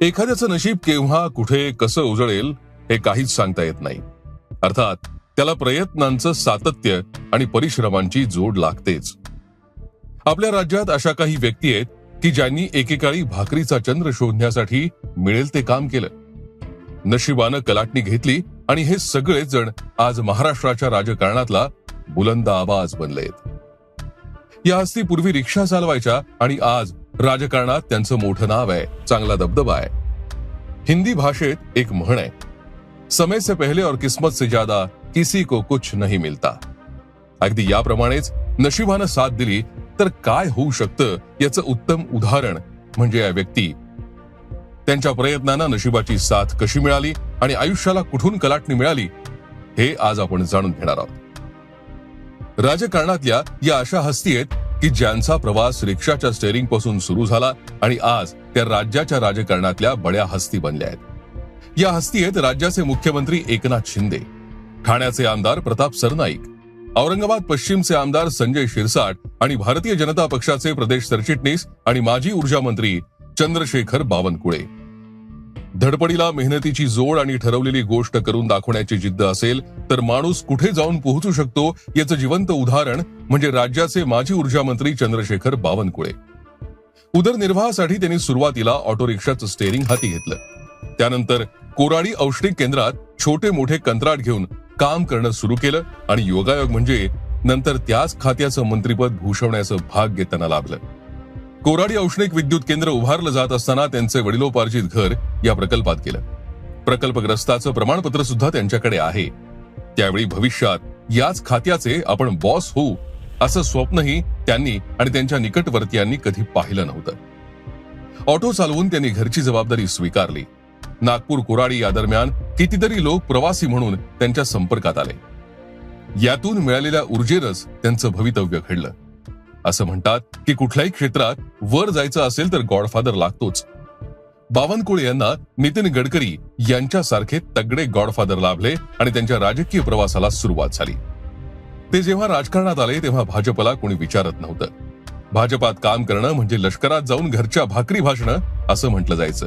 एखाद्याचं नशीब केव्हा कुठे कसं उजळेल हे काहीच सांगता येत नाही. अर्थात त्याला प्रयत्नांचं सातत्य आणि परिश्रमांची जोड लागतेच. आपल्या राज्यात अशा काही व्यक्ती आहेत की ज्यांनी एकेकाळी भाकरीचा चंद्र शोधण्यासाठी मिळेल ते काम केलं. नशिबानं कलाटणी घेतली आणि हे सगळेच जण आज महाराष्ट्राच्या राजकारणातला बुलंद आवाज बनलेत. या हस्ती पूर्वी रिक्षा चालवायच्या आणि आज राजकारणात त्यांचं मोठं नाव आहे. चांगला दबदबा आहे. हिंदी भाषेत एक म्हण आहे. समय से पहले और किस्मत से ज्यादा किसी को कुछ नहीं मिलता. अगदी याप्रमाणेच नशिबानं साथ दिली तर काय होऊ शकतं याचं उत्तम उदाहरण म्हणजे या व्यक्ती. त्यांच्या प्रयत्नांना नशिबाची साथ कशी मिळाली आणि आयुष्याला कुठून कलाटणी मिळाली हे आज आपण जाणून घेणार आहोत. राजकारणातल्या या अशा हस्ती आहेत की ज्यांचा प्रवास रिक्षाच्या स्टेअरिंगपासून सुरू झाला आणि आज त्या राज्याच्या राजकारणातल्या बड्या हस्ती बनल्या आहेत. या हस्ती आहेत राज्याचे मुख्यमंत्री एकनाथ शिंदे ठाण्याचे आमदार प्रताप सरनाईक औरंगाबाद पश्चिमचे आमदार संजय शिरसाट आणि भारतीय जनता पक्षाचे प्रदेश सरचिटणीस आणि माजी ऊर्जा मंत्री चंद्रशेखर बावनकुळे. धडपडीला मेहनतीची जोड आणि ठरवलेली गोष्ट करून दाखवण्याची जिद्द असेल तर माणूस कुठे जाऊन पोहोचू शकतो याचं जिवंत उदाहरण म्हणजे राज्याचे माजी ऊर्जा मंत्री चंद्रशेखर बावनकुळे. उदरनिर्वाहासाठी त्यांनी सुरुवातीला ऑटो रिक्षाचं स्टेअरिंग हाती घेतलं. त्यानंतर कोराडी औष्णिक केंद्रात छोटे मोठे कंत्राट घेऊन काम करणं सुरू केलं आणि योगायोग म्हणजे नंतर त्याच खात्याचं मंत्रीपद भूषवण्याचं भाग्य त्यांना लाभलं. कोराडी औष्णिक विद्युत केंद्र उभारलं जात असताना त्यांचे वडिलोपार्जित घर या प्रकल्पात केलं प्रकल्पग्रस्ताचं प्रमाणपत्र सुद्धा त्यांच्याकडे आहे. त्यावेळी भविष्यात याच खात्याचे आपण बॉस होऊ असं स्वप्नही त्यांनी आणि त्यांच्या निकटवर्तीयांनी कधी पाहिलं नव्हतं. ऑटो चालवून त्यांनी घरची जबाबदारी स्वीकारली. नागपूर कोराडी या दरम्यान कितीतरी लोक प्रवासी म्हणून त्यांच्या संपर्कात आले. यातून मिळालेल्या ऊर्जेनंच त्यांचं भवितव्य घडलं. असं म्हणतात की कुठल्याही क्षेत्रात वर जायचं असेल तर गॉडफादर लागतोच. बावनकुळे यांना नितीन गडकरी यांच्यासारखे तगडे गॉडफादर लाभले आणि त्यांच्या राजकीय प्रवासाला सुरुवात झाली. ते जेव्हा राजकारणात आले तेव्हा भाजपला कोणी विचारत नव्हतं. भाजपात काम करणं म्हणजे लष्करात जाऊन घरच्या भाकरी भाषणं असं म्हटलं जायचं.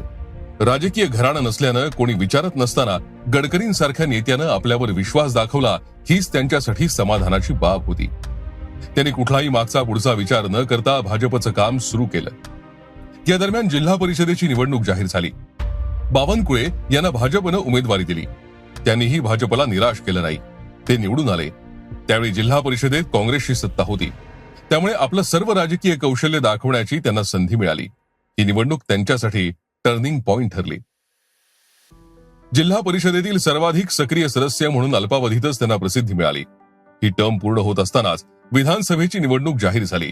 राजकीय घराणं नसल्यानं कोणी विचारत नसताना गडकरींसारख्या नेत्यानं आपल्यावर विश्वास दाखवला हीच त्यांच्यासाठी समाधानाची बाब होती. त्यांनी कुठलाही मागचा पुढचा विचार न करता भाजपचं काम सुरू केलं. या दरम्यान जिल्हा परिषदेची निवडणूक जाहीर झाली. बावनकुळे यांना भाजपनं उमेदवारी दिली. त्यांनीही भाजपला निराश केलं नाही. ते निवडून आले. त्यावेळी जिल्हा परिषदेत काँग्रेसची सत्ता होती. त्यामुळे आपलं सर्व राजकीय कौशल्य दाखवण्याची त्यांना संधी मिळाली. ही निवडणूक त्यांच्यासाठी टर्निंग पॉइंट ठरली. जिल्हा परिषदेतील सर्वाधिक सक्रिय सदस्य म्हणून अल्पावधीतच त्यांना प्रसिद्धी मिळाली. ही टर्म पूर्ण होत असतानाच विधानसभेची निवडणूक जाहीर झाली.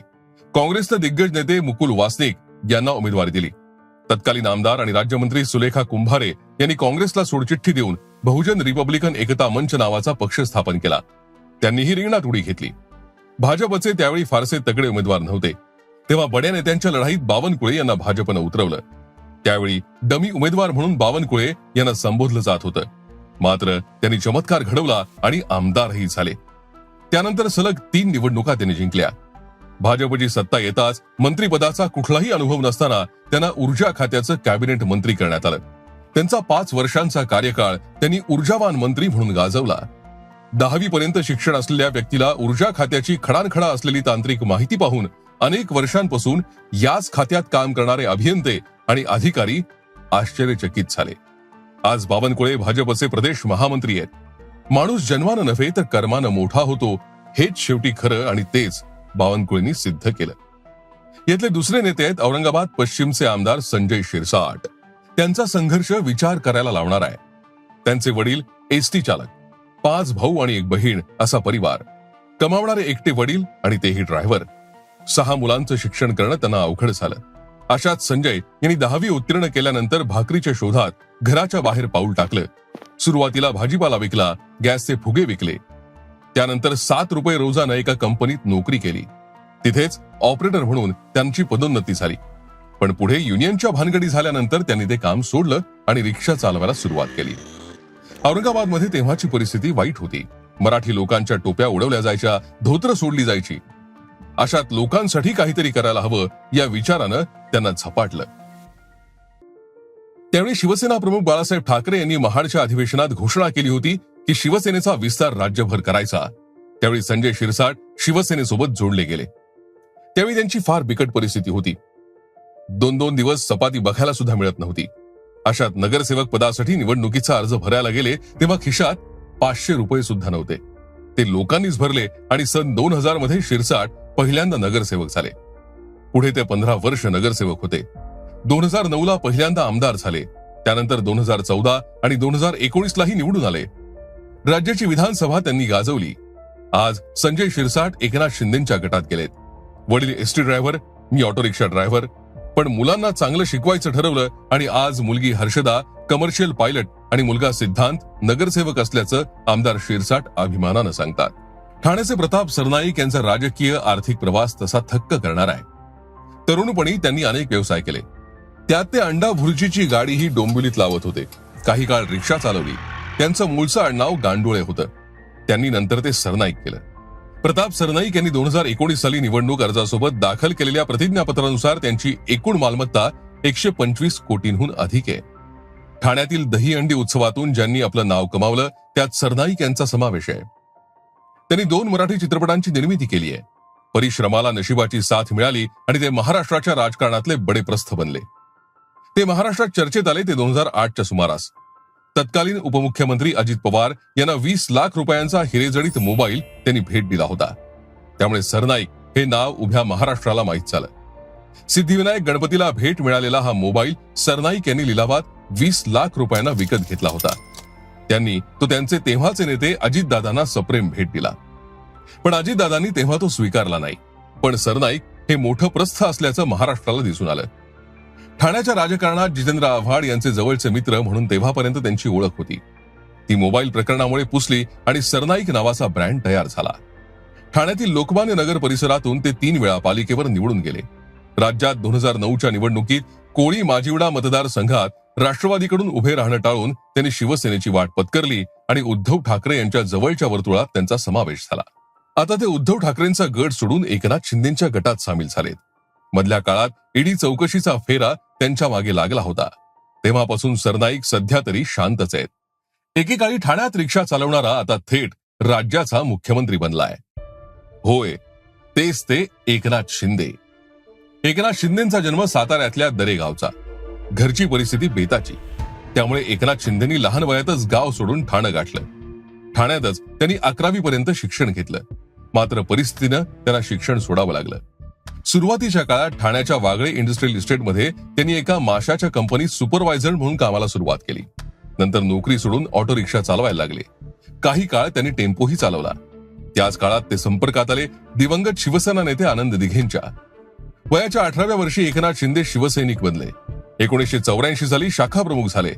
काँग्रेसचे दिग्गज नेते मुकुल वासनिक यांना उमेदवारी दिली. तत्कालीन आमदार आणि राज्यमंत्री सुलेखा कुंभारे यांनी काँग्रेसला सोडचिठ्ठी देऊन बहुजन रिपब्लिकन एकता मंच नावाचा पक्ष स्थापन केला. त्यांनीही रिंगणात उडी घेतली. भाजपचे त्यावेळी फारसे तगडे उमेदवार नव्हते. तेव्हा बड्या नेत्यांच्या लढाईत बावनकुळे यांना भाजपनं उतरवलं. त्यावेळी डमी उमेदवार म्हणून बावनकुळे यांना संबोधलं जात होतं. मात्र त्यांनी चमत्कार घडवला आणि आमदारही झाले. त्यानंतर सलग तीन निवडणुका त्यांनी जिंकल्या. भाजपची सत्ता येताच मंत्रीपदाचा कुठलाही अनुभव नसताना त्यांना ऊर्जा खात्याचं कॅबिनेट मंत्री करण्यात आलं. त्यांचा पाच वर्षांचा कार्यकाळ त्यांनी ऊर्जावान मंत्री म्हणून गाजवला. दहावी पर्यंत शिक्षण असलेल्या व्यक्तीला ऊर्जा खात्याची खडानखडा असलेली तांत्रिक माहिती पाहून अनेक वर्षांपासून याच खात्यात काम करणारे अभियंते आणि अधिकारी आश्चर्यचकित झाले. आज बावनकुळे भाजपचे प्रदेश महामंत्री आहेत. माणूस जन्मानं नव्हे तर कर्मानं मोठा होतो हेच शेवटी खरं आणि तेच बावनकुळेंनी सिद्ध केलं. यातले दुसरे नेते आहेत औरंगाबाद पश्चिमचे आमदार संजय शिरसाट. त्यांचा संघर्ष विचार करायला लावणार आहे. त्यांचे वडील एसटी चालक पाच भाऊ आणि एक बहीण असा परिवार. कमावणारे एकटे वडील आणि तेही ड्रायव्हर. सहा मुलांचं शिक्षण करणं त्यांना अवघड झालं. अशात संजय यांनी दहावी उत्तीर्ण केल्यानंतर भाकरीच्या शोधात घराच्या बाहेर पाऊल टाकलं. सुरुवातीला भाजीपाला विकला गॅसचे फुगे विकले. त्यानंतर सात रुपये रोजानं एका कंपनीत नोकरी केली. तिथेच ऑपरेटर म्हणून त्यांची पदोन्नती झाली. पण पुढे युनियनच्या भानगडी झाल्यानंतर त्यांनी ते काम सोडलं आणि रिक्षा चालवायला सुरुवात केली. औरंगाबादमध्ये तेव्हाची परिस्थिती वाईट होती. मराठी लोकांच्या टोप्या उडवल्या जायच्या धोत्र सोडली जायची. अशात लोकांसाठी काहीतरी करायला हवं या विचारानं त्यांना झपाटलं. त्यावेळी शिवसेना प्रमुख बाळासाहेब ठाकरे यांनी महाडच्या अधिवेशनात घोषणा केली होती की शिवसेनेचा विस्तार राज्यभर करायचा. त्यावेळी संजय शिरसाट शिवसेनेसोबत जोडले गेले. त्यावेळी त्यांची फार बिकट परिस्थिती होती. दोन दोन दिवस चपाती बघायला सुद्धा मिळत नव्हती. अशात नगरसेवक पदासाठी निवडणुकीचा अर्ज भरायला गेले तेव्हा खिशात पाचशे रुपये सुद्धा नव्हते. ते लोकांनीच भरले आणि सन दोन हजारमध्ये शिरसाट पहिल्यांदा नगरसेवक झाले. पुढे ते पंधरा वर्ष नगरसेवक होते. दोन हजार नऊ ला पहिल्यांदा आमदार झाले. त्यानंतर दोन हजार चौदा आणि दोन हजार एकोणीस लाही निवडून आले. राज्याची विधानसभा त्यांनी गाजवली. आज संजय शिरसाट एकनाथ शिंदेच्या गटात गेलेत. वडील एसटी ड्रायव्हर मी ऑटो रिक्षा ड्रायव्हर पण मुलांना चांगलं शिकवायचं ठरवलं आणि आज मुलगी हर्षदा कमर्शियल पायलट आणि मुलगा सिद्धांत नगरसेवक असल्याचं आमदार शिरसाट अभिमानानं सांगतात. ठाण्याचे प्रताप सरनाईक यांचा राजकीय आर्थिक प्रवास तसा थक्क करणार आहे. तरुणपणी त्यांनी अनेक व्यवसाय केले. त्यात ते अंडा भुर्जीची गाडीही डोंबिवलीत लावत होते. काही काळ रिक्षा चालवली. त्यांचं मूळचं आडनाव गांडोळे होतं. त्यांनी नंतर ते सरनाईक केलं. प्रताप सरनाईक यांनी दोन हजार एकोणीस साली निवडणूक अर्जासोबत दाखल केलेल्या प्रतिज्ञापत्रानुसार त्यांची एकूण मालमत्ता एकशे पंचवीस कोटींहून अधिक आहे. ठाण्यातील दहीहंडी उत्सवातून ज्यांनी आपलं नाव कमावलं त्यात सरनाईक यांचा समावेश आहे. त्यांनी दोन मराठी चित्रपटांची निर्मिती केली आहे. परिश्रमाला नशिबाची साथ मिळाली आणि ते महाराष्ट्राच्या राजकारणातले बडे प्रस्थ बनले. ते महाराष्ट्रात चर्चेत आले ते दोन हजार आठच्या सुमारास. तत्कालीन उपमुख्यमंत्री अजित पवार यांना वीस लाख रुपयांचा हिरेजडित मोबाईल त्यांनी भेट दिला होता. त्यामुळे सरनाईक हे नाव उभ्या महाराष्ट्राला माहीत झालं. सिद्धिविनायक गणपतीला भेट मिळालेला हा मोबाईल सरनाईक यांनी लिलावात वीस लाख रुपयांना विकत घेतला होता. त्यांनी तो त्यांचे तेव्हाचे नेते अजितदादांना सप्रेम भेट दिला. पण अजितदादांनी तेव्हा तो स्वीकारला नाही. पण सरनाईक हे मोठं प्रस्थ असल्याचं महाराष्ट्राला दिसून आलं. ठाण्याच्या राजकारणात जितेंद्र आव्हाड यांचे जवळचे मित्र म्हणून तेव्हापर्यंत त्यांची ओळख होती. ती मोबाईल प्रकरणामुळे पुसली आणि सरनाईक नावाचा ब्रँड तयार झाला. ठाण्यातील लोकमान्य नगर परिसरातून ते तीन वेळा पालिकेवर निवडून गेले. राज्यात दोन हजार नऊच्या निवडणुकीत कोळी माजिवडा मतदारसंघात राष्ट्रवादीकडून उभे राहणं टाळून त्यांनी शिवसेनेची वाट पत्करली आणि उद्धव ठाकरे यांच्या जवळच्या वर्तुळात त्यांचा समावेश झाला. आता ते उद्धव ठाकरेंचा गट सोडून एकनाथ शिंदेच्या गटात सामील झालेत. मधल्या काळात ईडी चौकशीचा फेरा त्यांच्या मागे लागला होता. तेव्हापासून सरनाईक सध्या तरी शांतच आहेत. एकेकाळी ठाण्यात रिक्षा चालवणारा आता थेट राज्याचा मुख्यमंत्री बनलाय. होय तेच ते एकनाथ शिंदे. एकनाथ शिंदेचा जन्म साताऱ्यातल्या दरेगावचा. घरची परिस्थिती बेताची. त्यामुळे एकनाथ शिंदेनी लहान वयातच गाव सोडून ठाणं गाठलं. ठाण्यातच त्यांनी अकरावी पर्यंत शिक्षण घेतलं. मात्र परिस्थितीनं त्यांना शिक्षण सोडावं लागलं. सुरुवातीच्या काळात ठाण्याच्या वागळे इंडस्ट्रियल इस्टेटमध्ये त्यांनी एका माशाच्या कंपनीत सुपरवायझर म्हणून कामाला सुरुवात केली. नंतर नोकरी सोडून ऑटो रिक्षा चालवायला लागले. काही काळ त्यांनी टेम्पोही चालवला. त्याच काळात ते संपर्कात आले दिवंगत शिवसेना नेते आनंद दिघेंच्या. वयाच्या अठराव्या वर्षी एकनाथ शिंदे शिवसैनिक बनले. एकोणीसशे चौऱ्याऐंशी साली शाखा प्रमुख झाले.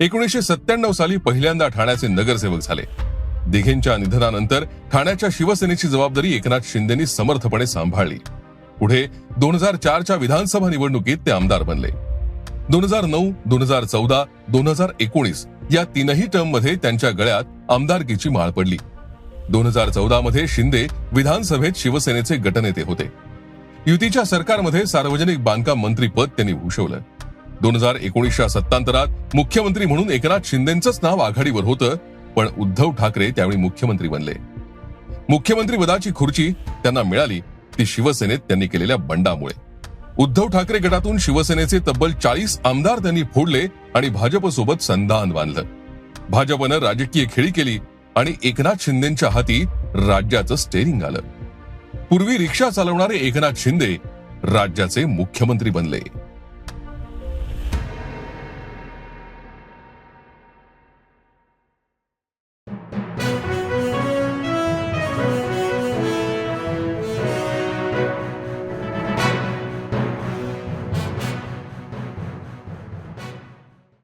एकोणीसशे सत्त्याण्णव साली पहिल्यांदा ठाण्याचे नगरसेवक झाले. दिघेंच्या निधनानंतर ठाण्याच्या शिवसेनेची जबाबदारी एकनाथ शिंदेनी समर्थपणे सांभाळली. पुढे दोन हजार चारच्या विधानसभा निवडणुकीत ते आमदार बनले. दोन हजार नऊ दोन हजार चौदा दोन हजार एकोणीस या तीनही टर्ममध्ये त्यांच्या गळ्यात आमदारकीची माळ पडली. दोन हजार चौदा मध्ये शिंदे विधानसभेत शिवसेनेचे गटनेते होते. युतीच्या सरकारमध्ये सार्वजनिक बांधकाम मंत्री पद त्यांनी भूषवलं. दोन हजार एकोणीसच्या सत्तांतरात मुख्यमंत्री म्हणून एकनाथ शिंदेच नाव आघाडीवर होतं पण उद्धव ठाकरे त्यावेळी मुख्यमंत्री बनले. मुख्यमंत्री पदाची खुर्ची त्यांना मिळाली ती शिवसेनेत त्यांनी केलेल्या बंडामुळे. उद्धव ठाकरे गटातून शिवसेनेचे तब्बल चाळीस आमदार त्यांनी फोडले आणि भाजपसोबत संधान बांधलं. भाजपनं राजकीय खेळी केली आणि एकनाथ शिंदेच्या हाती राज्याचं स्टेरिंग आलं. पूर्वी रिक्षा चालवणारे एकनाथ शिंदे राज्याचे मुख्यमंत्री बनले.